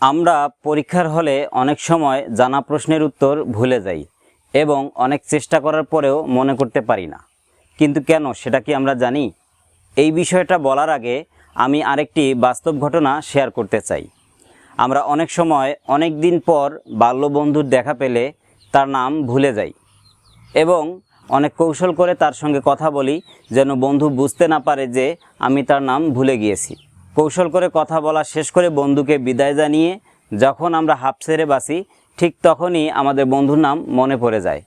আমরা পরীক্ষার হলে অনেক সময় জানা প্রশ্নের উত্তর ভুলে যাই এবং অনেক চেষ্টা করার পরেও মনে করতে পারি না। কিন্তু কেন সেটা কি আমরা জানি? এই বিষয়টা বলার আগে আমি আরেকটি বাস্তব ঘটনা শেয়ার করতে চাই। আমরা অনেক সময় অনেক দিন পর বাল্যবন্ধুর দেখা পেলে তার নাম ভুলে যাই এবং অনেক কৌশল করে তার সঙ্গে কথা বলি যেন বন্ধু বুঝতে না পারে যে আমি তার নাম ভুলে গিয়েছি। কৌশল করে কথা বলা শেষ করে বন্ধুকে বিদায় জানিয়ে যখন আমরা হাফ ছেড়ে বাসি ঠিক তখনই আমাদের বন্ধুর নাম মনে পড়ে যায়।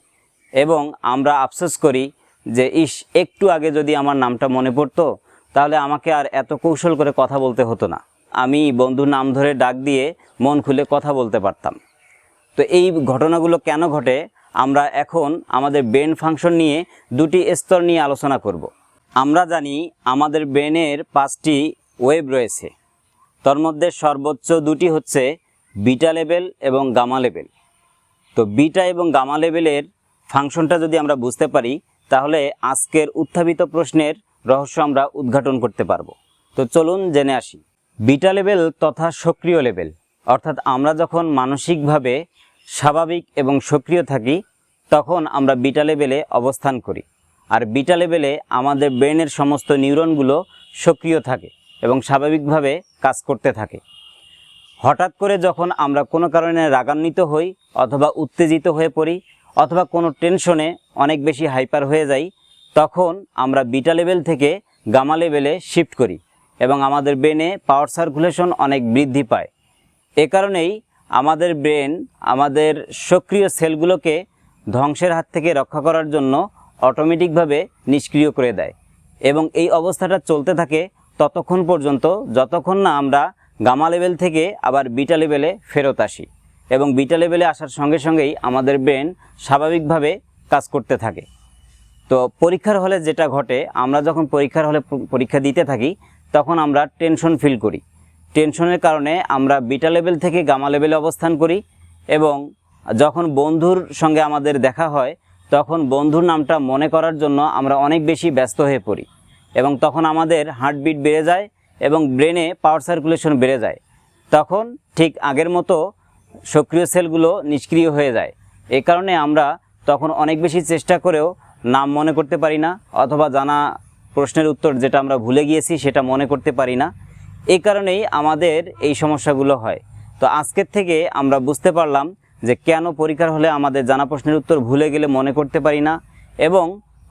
এবং আমরা আফসোস করি যে, ইস, একটু আগে যদি আমার নামটা মনে পড়তো, তাহলে আমাকে আর এত কৌশল করে কথা বলতে হতো না। আমি বন্ধুর নাম ধরে ডাক দিয়ে মন খুলে কথা বলতে পারতাম। তো এই ঘটনাগুলো কেন ঘটে? আমরা এখন আমাদের ব্রেন ফাংশন নিয়ে দুটি স্তর নিয়ে আলোচনা করব। আমরা জানি আমাদের ব্রেনের পাঁচটি ওয়েব রয়েছে। তার মধ্যে সর্বোচ্চ দুটি হচ্ছে বিটা লেভেল এবং গামা লেভেল। তো বিটা এবং গামা লেভেলের ফাংশনটা যদি আমরা বুঝতে পারি, তাহলে আজকের উত্থাপিত প্রশ্নের রহস্য আমরা উদ্ঘাটন করতে পারব। তো চলুন জেনে আসি। বিটা লেভেল তথা সক্রিয় লেভেল। অর্থাৎ আমরা যখন মানসিকভাবে স্বাভাবিক এবং সক্রিয় থাকি, তখন আমরা বিটা লেভেলে অবস্থান করি। আর বিটা লেভেলে আমাদের ব্রেনের সমস্ত নিউরনগুলো সক্রিয় থাকে। এবং স্বাভাবিকভাবে কাজ করতে থাকে। হঠাৎ করে যখন আমরা কোনো কারণে রাগান্বিত হই অথবা উত্তেজিত হয়ে পড়ি অথবা কোনো টেনশনে অনেক বেশি হাইপার হয়ে যাই, তখন আমরা বিটা লেভেল থেকে গামা লেভেলে শিফট করি এবং আমাদের ব্রেনে পাওয়ার সার্কুলেশন অনেক বৃদ্ধি পায়। এ কারণেই আমাদের ব্রেন আমাদের সক্রিয় সেলগুলোকে ধ্বংসের হাত থেকে রক্ষা করার জন্য অটোমেটিকভাবে নিষ্ক্রিয় করে দেয় এবং এই অবস্থাটা চলতে থাকে ততক্ষণ পর্যন্ত, যতক্ষণ না আমরা গামা লেভেল থেকে আবার বিটা লেভেলে ফেরত আসি এবং বিটা লেভেলে আসার সঙ্গে সঙ্গেই আমাদের ব্রেন স্বাভাবিকভাবে কাজ করতে থাকে। তো পরীক্ষার হলে যেটা ঘটে, আমরা যখন পরীক্ষার হলে পরীক্ষা দিতে থাকি, তখন আমরা টেনশন ফিল করি। টেনশনের কারণে আমরা বিটা লেভেল থেকে গামা লেভেলে অবস্থান করি এবং যখন বন্ধুর সঙ্গে আমাদের দেখা হয়, তখন বন্ধুর নামটা মনে করার জন্য আমরা অনেক বেশি ব্যস্ত হয়ে পড়ি। এবং তখন আমাদের হার্টবিট বেড়ে যায় এবং ব্রেনে পাওয়ার সার্কুলেশন বেড়ে যায়। তখন ঠিক আগের মতো সক্রিয় সেলগুলো নিষ্ক্রিয় হয়ে যায়। এই কারণে আমরা তখন অনেক বেশি চেষ্টা করেও নাম মনে করতে পারি না অথবা জানা প্রশ্নের উত্তর যেটা আমরা ভুলে গিয়েছি সেটা মনে করতে পারি না। এই কারণেই আমাদের এই সমস্যাগুলো হয়। তো আজকের থেকে আমরা বুঝতে পারলাম যে কেন পরীক্ষার হলে আমাদের জানা প্রশ্নের উত্তর ভুলে গেলে মনে করতে পারি না এবং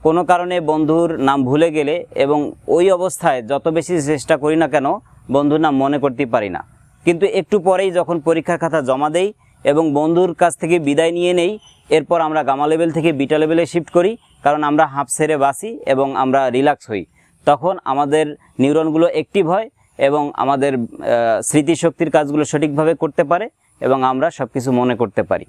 কোনো কারণে বন্ধুর নাম ভুলে গেলে এবং ওই অবস্থায় যত বেশি চেষ্টা করি না কেন, বন্ধুর নাম মনে করতে পারি না। কিন্তু একটু পরেই যখন পরীক্ষার খাতা জমা দেই এবং বন্ধুর কাছ থেকে বিদায় নিয়ে নেই, এরপর আমরা গামা লেভেল থেকে বিটা লেভেলে শিফট করি, কারণ আমরা হাফ সেরে বাসি এবং আমরা রিল্যাক্স হই। তখন আমাদের নিউরনগুলো অ্যাক্টিভ হয় এবং আমাদের স্মৃতিশক্তির কাজগুলো সঠিকভাবে করতে পারে এবং আমরা সব কিছু মনে করতে পারি।